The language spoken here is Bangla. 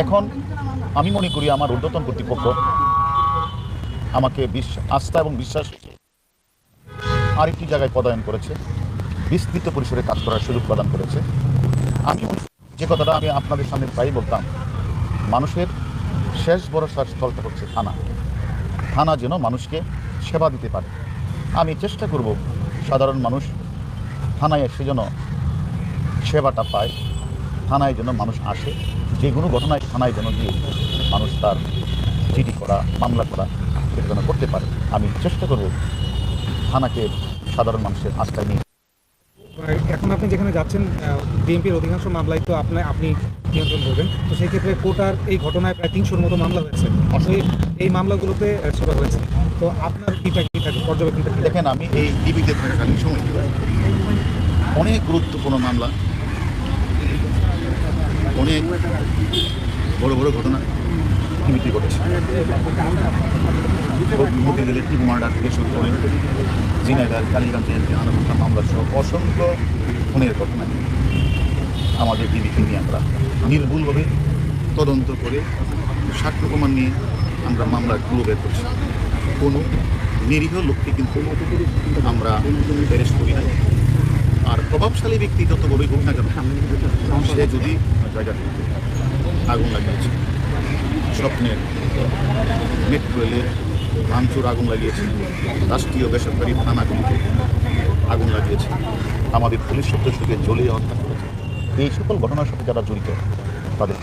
এখন আমি মনে করি আমার ঊর্ধ্বতন কর্তৃপক্ষ আমাকে বিশ্বাস, আস্থা এবং বিশ্বাস আরেকটি জায়গায় পদায়ন করেছে, বিস্তৃত পরিসরে কাজ করার সুযোগ প্রদান করেছে। আমি যে কথাটা আমি আপনাদের সামনে প্রায়ই বলতাম, মানুষের শেষ ভরসার স্থলটা হচ্ছে থানা। থানা যেন মানুষকে সেবা দিতে পারে। আমি চেষ্টা করব সাধারণ মানুষ থানায় এসে যেন সেবাটা পায়, থানায় যেন মানুষ আসে। যে কোনো ঘটনায় থানায় যেন গিয়ে মানুষ তার জিডি করা মামলা করা সেটা যেন করতে পারে। আমি চেষ্টা করব থানাকে সাধারণ মানুষের আস্থায় নিয়ে। এখন আপনি যেখানে যাচ্ছেন বিএনপির অধিকাংশ মামলায় তো আপনি আপনি নিয়ন্ত্রণ করবেন। তো সেই ক্ষেত্রে কোটার এই ঘটনায় প্রায় তিনশোর মতো মামলা হয়েছে। তো এই- মামলাগুলোতে সেবা হয়েছে। তো আপনার কিটা কি থাকে পর্যবেক্ষণটা কি? দেখেন আমি এই টিভিতে থাকাকালীন সময় অনেক গুরুত্বপূর্ণ মামলা অনেক বড় বড় ঘটনা টিভিতে ঘটেছে মতিঝিলের টিভি মার্ডার থেকে শুরু করে জিনাইদার কালীগঞ্জের আনন্দা মামলা সহ অসংখ্য খুনের ঘটনা। আমাদের টিভিকে নিয়ে আমরা নির্ভুলভাবে তদন্ত করে সাক্ষ্য প্রমাণ নিয়ে আমরা মামলারগুলো বের করছি। কোনো নিরীহ লোককে কিন্তু আমরা অ্যারেস্ট করি না আর প্রভাবশালী ব্যক্তি যত বড়ই হোক না কেন সে যদি আগুন লাগিয়েছে, স্বপ্নের মেট্রো রেলের ভাঙচুর আগুন লাগিয়েছে, রাষ্ট্রীয় বেসরকারি থানাগুলিতে আগুন লাগিয়েছে, আমাদের পুলিশ সদস্যকে জ্বলিয়ে হত্যা করেছে এই সকল ঘটনার সাথে যারা জড়িত, তাদের